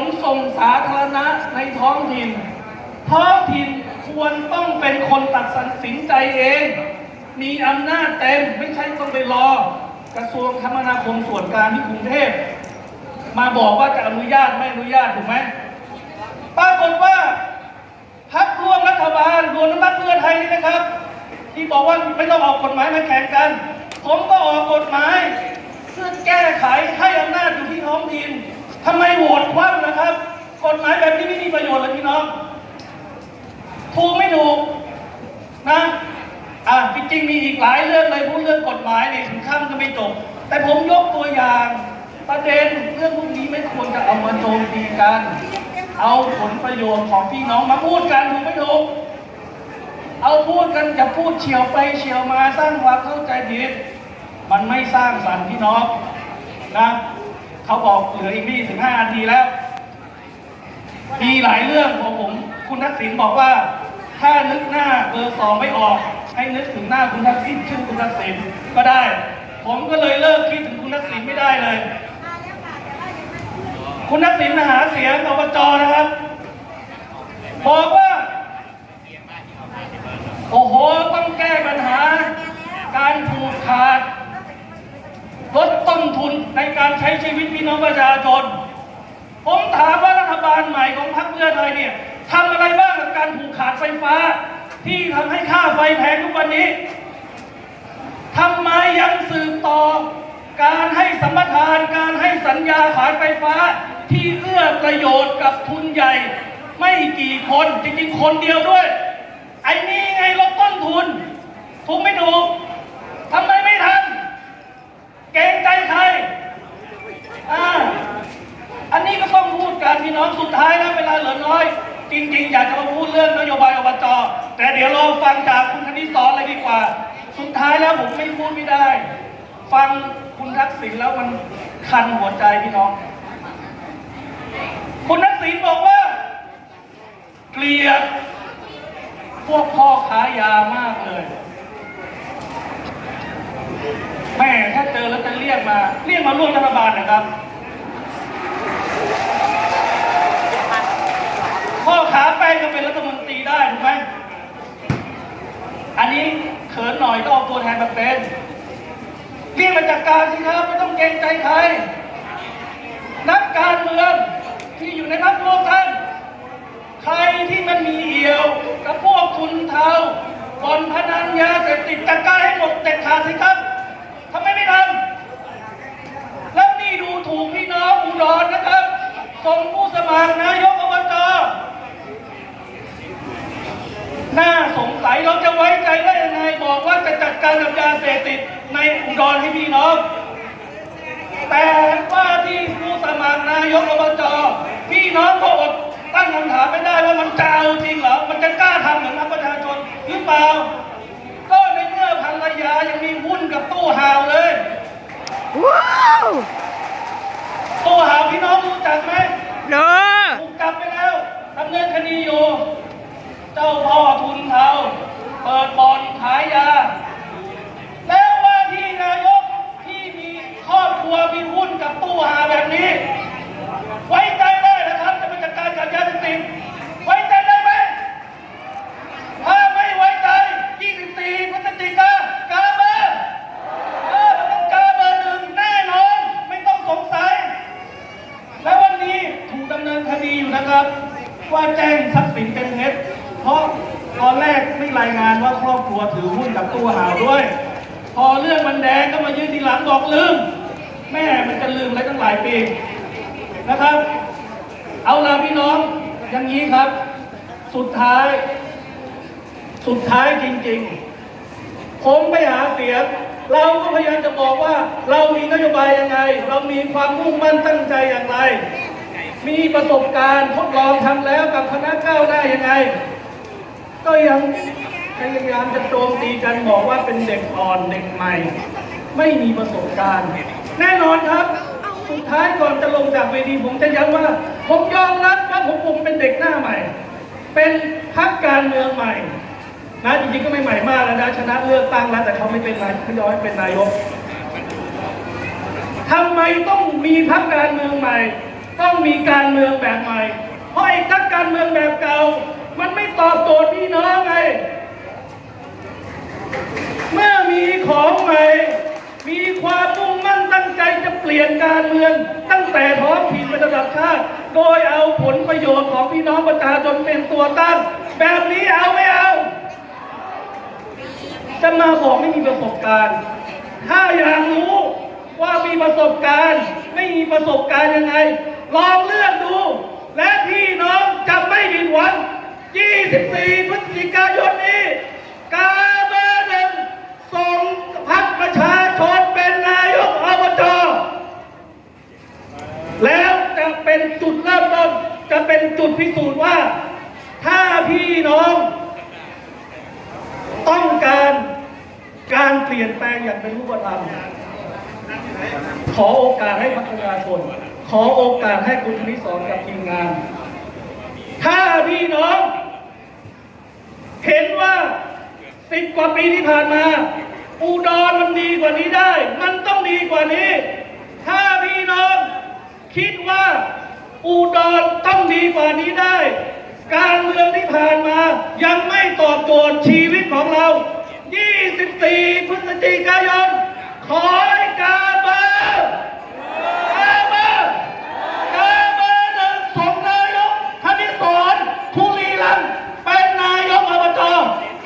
นส่งสาธารณะในท้องถิ่น ท้องถิ่นควรต้องเป็นคนตัดสินใจเอง มีอำนาจเต็มไม่ใช่ต้องไปรอกระทรวงคมนาคมส่วนกลางที่กรุงเทพมาบอกว่าจะอนุญาตไม่อนุญาตถูกไหมปรากฏว่าพักร่วมรัฐบาลรวมทั้งพรรคเพื่อไทยนี่นะครับ ที่บอกว่าไม่ต้องออกกฎหมายมาแข่งกัน ผมก็ออกกฎหมาย เพื่อแก้ไขให้อำนาจอยู่ที่ท้องถิ่น ทำไมโหวตคว่ำนะครับ กฎหมายแบบนี้ไม่มีประโยชน์เลยพี่น้อง ถูกไม่ถูกนะอะจริงๆมีอีกหลายเรื่องเลยพูดเรื่องกฎหมายเนี่ยถึงขั้นก็ไม่จบ แต่ผมยกตัวอย่างประเด็นเรื่องพวกนี้ไม่ควรจะเอามาโจมตีกัน เอาผลประโยชน์ของพี่น้องมาพูดกันถูกไม่ถูกเอาพูดกันอย่าพูดเฉียวไปเฉียวมาสร้างความเข้าใจผิด มันไม่สร้างสรรค์พี่น้องนะ เขาบอกเหลืออีกนี่ถึงห้านาทีแล้ว มีหลายเรื่องของผม คุณทักษิณบอกว่า ถ้านึกหน้าเบอร์สองไม่ออก ให้นึกถึงหน้าคุณทักษิณชื่อคุณทักษิณก็ได้ ผมก็เลยเลิกคิดถึงคุณทักษิณไม่ได้เลย คุณทักษิณหาเสียงอบจนะครับ บอกว่า โอ้โห ต้องแก้ปัญหา การผูกขาด ลดต้นทุนในการใช้ชีวิตพี่น้องประชาชน ผมถามว่ารัฐบาลใหม่ของพรรคเพื่อไทยเนี่ยทำอะไรบ้างกับการผูกขาดไฟฟ้า ที่ทำให้ค่าไฟแพงทุกวันนี้ทำไมยังสืบต่อ การให้สัมปทานการให้สัญญาขายไฟฟ้า ที่เอื้อประโยชน์กับทุนใหญ่ ไม่กี่คนจริงๆคนเดียวด้วย ไอ้นี่ไงลดต้นทุนถูกไม่ถูกทำไมไม่ทำเกรงใจใครอ่า อันนี้ก็ต้องพูดกันพี่น้องสุดท้ายนะเวลาเหลือน้อย จริง ๆ อยากจะมาพูดเรื่องนโยบายอบจแต่เดี๋ยวเราฟังจากคุณธนิสรเลยดีกว่า สุดท้ายแล้วผมไม่พูดไม่ได้ ฟังคุณทักษิณแล้วมันคันหัวใจพี่น้อง คุณทักษิณบอกว่า เกลียด พวกพ่อค้ายามากเลย แม่ถ้าเจอแล้วจะเรียกมา เรียกมาร่วมรัฐบาลนะครับ พ่อขาแป้งก็เป็นรัฐมนตรีได้ถูกไหม อันนี้ เขินหน่อยก็เอาตัวแทนมาเป็นเรียกมาจากการสิครับไม่ต้องเกรงใจใคร นักการเมืองที่อยู่ในพรรครวมกันใครที่มันมีเอี่ยวกับพวกคุณเทาบอนพนันยาเสพติดจัดการให้หมดเด็ดขาดสิครับทำไมไม่ทำแล้วนี่ดูถูกพี่น้องอุดรนะครับส่งผู้สมัครนายกอบจน่าสงสัยเราจะไว้ใจได้ บอกว่าจะจัดการกับยาเสพติดในอุดรให้พี่น้อง แต่ว่าที่ผู้สมัครนายกอบจพี่น้องก็อดตั้งคำถามไม่ได้ว่ามันจะเอาจริงเหรอ มันจะกล้าทำเหมือนพรรคประชาชนหรือเปล่า ก็ในเมื่อภรรยายังมีหุ้นกับตู้ห่าวเลยว้าวตู้ห่าวพี่น้องรู้จักไหมเนอะถูกจับไปแล้วดำเนินคดีอยู่ เจ้าพ่อทุนเทาเปิดบ่อนขายยา แล้วว่าที่นายกที่มีครอบครัวมีหุ้นกับตู้หาแบบนี้ ไว้ใจได้นะครับ จะเป็นจัดการกับยาเสพติดไว้ใจได้ไหมถ้าไม่ไว้ใจ 24พฤศจิกากาเบอร์เออมันต้องกาเบอร์หนึ่งแน่นอน ไม่ต้องสงสัย และวันนี้ถูกดำเนินคดีอยู่นะครับ ว่าแจ้งทรัพย์สินเป็นเท็จเพราะตอนแรกไม่รายงานว่าครอบครัวถือหุ้นกับตู้ห่าวด้วย พอเรื่องมันแดงก็มายื่นทีหลังบอกลืม แม่มันจะลืมอะไรตั้งหลายปีนะครับ เอาละพี่น้องอย่างนี้ครับ สุดท้าย สุดท้ายจริงๆ ผมไปหาเสียงเราก็พยายามจะบอกว่า เรามีนโยบายยังไง เรามีความมุ่งมั่นตั้งใจอย่างไร มีประสบการณ์ทดลองทำแล้วกับคณะก้าวหน้ายังไง ก็ยังพยายามจะโจมตีกันบอกว่าเป็นเด็กอ่อนเด็กใหม่ ไม่มีประสบการณ์ แน่นอนครับ สุดท้ายก่อนจะลงจากเวทีผมจะย้ำว่า ผมยอมรับว่าผมผมเป็นเด็กหน้าใหม่ เป็นพรรคการเมืองใหม่นะจริงๆก็ไม่ใหม่มากแล้วนะชนะเลือกตั้งแล้วแต่เขาไม่เป็นนายเขาย้อยเป็นนายกทำไมต้องมีพรรคการเมืองใหม่ ต้องมีการเมืองแบบใหม่ เพราะไอ้นักการเมืองแบบเก่า มันไม่ตอบโจทย์พี่น้องไง เมื่อมีของใหม่ มีความมุ่งมั่นตั้งใจจะเปลี่ยนการเมือง ตั้งแต่ท้องถิ่นไประดับชาติ โดยเอาผลประโยชน์ของพี่น้องประชาชนเป็นตัวตั้ง แบบนี้เอาไม่เอา จะมาบอกไม่มีประสบการณ์ ถ้าอยากรู้ว่ามีประสบการณ์ ไม่มีประสบการณ์ยังไง ลองเลือกดู และพี่น้องจะไม่ผิดหวัง 24 พฤศจิกายนนี้ กาเบอร์หนึ่งส่งพักประชาชนเป็นนายกอบจแล้วจะเป็นจุดเริ่มต้นจะเป็นจุดพิสูจน์ว่า ถ้าพี่น้อง ต้องการการเปลี่ยนแปลงอย่างเป็นรูปธรรมขอโอกาสให้พัฒนาชน ขอโอกาสให้คุณธนิสรกับทีมงาน ถ้าพี่น้อง เห็นว่าสิบกว่าปีที่ผ่านมา อุดรมันดีกว่านี้ได้ มันต้องดีกว่านี้ ถ้าพี่น้อง คิดว่าอุดรต้องดีกว่านี้ได้ การเมืองที่ผ่านมา ยังไม่ตอบโจทย์ชีวิตของเรา 24 พฤศจิกายน ขอให้การกาเบอร์กาเบอร์หนึ่งส่งนายกคณิสรคุรีรัมย์เป็นนายกอบจ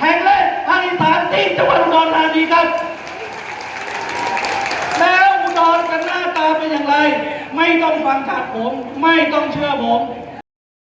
แห่งแรกภาคอีสานที่จังหวัดอุดรธานีครับ แล้วอุดรกันหน้าตาเป็น อย่างไร ไม่ต้องฟังจากผม ไม่ต้องเชื่อผม